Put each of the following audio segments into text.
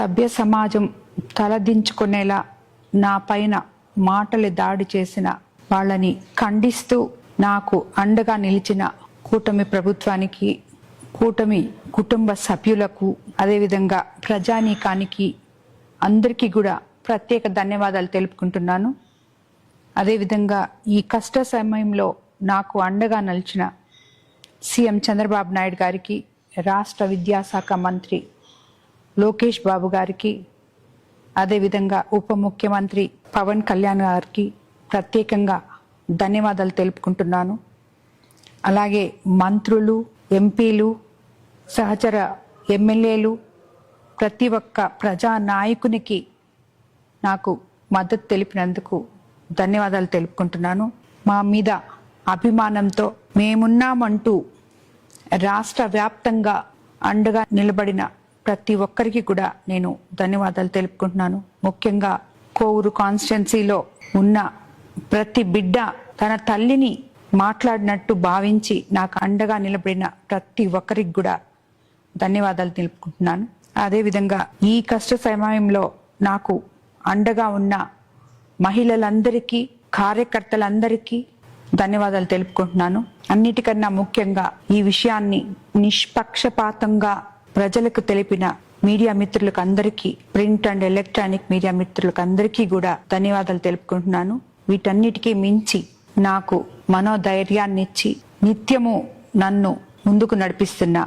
సభ్య సమాజం తలదించుకునేలా నా పైన మాటలు దాడి చేసిన వాళ్ళని ఖండిస్తూ నాకు అండగా నిలిచిన కూటమి ప్రభుత్వానికి కూటమి కుటుంబ సభ్యులకు అదేవిధంగా ప్రజానీకానికి అందరికీ కూడా ప్రత్యేక ధన్యవాదాలు తెలుపుకుంటున్నాను. అదేవిధంగా ఈ కష్ట సమయంలో నాకు అండగా నిలిచిన సీఎం చంద్రబాబు నాయుడు గారికి రాష్ట్ర విద్యాశాఖ మంత్రి లోకేష్ బాబు గారికి అదేవిధంగా ఉప ముఖ్యమంత్రి పవన్ కళ్యాణ్ గారికి ప్రత్యేకంగా ధన్యవాదాలు తెలుపుకుంటున్నాను. అలాగే మంత్రులు ఎంపీలు సహచర ఎమ్మెల్యేలు ప్రతి ఒక్క ప్రజా నాయకునికి నాకు మద్దతు తెలిపినందుకు ధన్యవాదాలు తెలుపుకుంటున్నాను. మా మీద అభిమానంతో మేమున్నామంటూ రాష్ట్ర వ్యాప్తంగా అండగా నిలబడిన ప్రతి ఒక్కరికి కూడా నేను ధన్యవాదాలు తెలుపుకుంటున్నాను. ముఖ్యంగా కోవూరు కాన్స్టిట్యున్సీలో ఉన్న ప్రతి బిడ్డ తన తల్లిని మాట్లాడినట్టు భావించి నాకు అండగా నిలబడిన ప్రతి ఒక్కరికి కూడా ధన్యవాదాలు తెలుపుకుంటున్నాను. అదేవిధంగా ఈ కష్ట సమయంలో నాకు అండగా ఉన్న మహిళలందరికీ కార్యకర్తలందరికీ ధన్యవాదాలు తెలుపుకుంటున్నాను. అన్నిటికన్నా ముఖ్యంగా ఈ విషయాన్ని నిష్పక్షపాతంగా ప్రజలకు తెలిపిన మీడియా మిత్రులకు అందరికీ ప్రింట్ అండ్ ఎలక్ట్రానిక్ మీడియా మిత్రులకు అందరికీ కూడా ధన్యవాదాలు తెలుపుకుంటున్నాను. వీటన్నిటికీ మించి నాకు మనోధైర్యాన్ని ఇచ్చి నిత్యము నన్ను ముందుకు నడిపిస్తున్న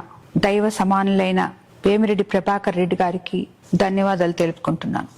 దైవ సమానులైన వేమిరెడ్డి ప్రభాకర్ రెడ్డి గారికి ధన్యవాదాలు తెలుపుకుంటున్నాను.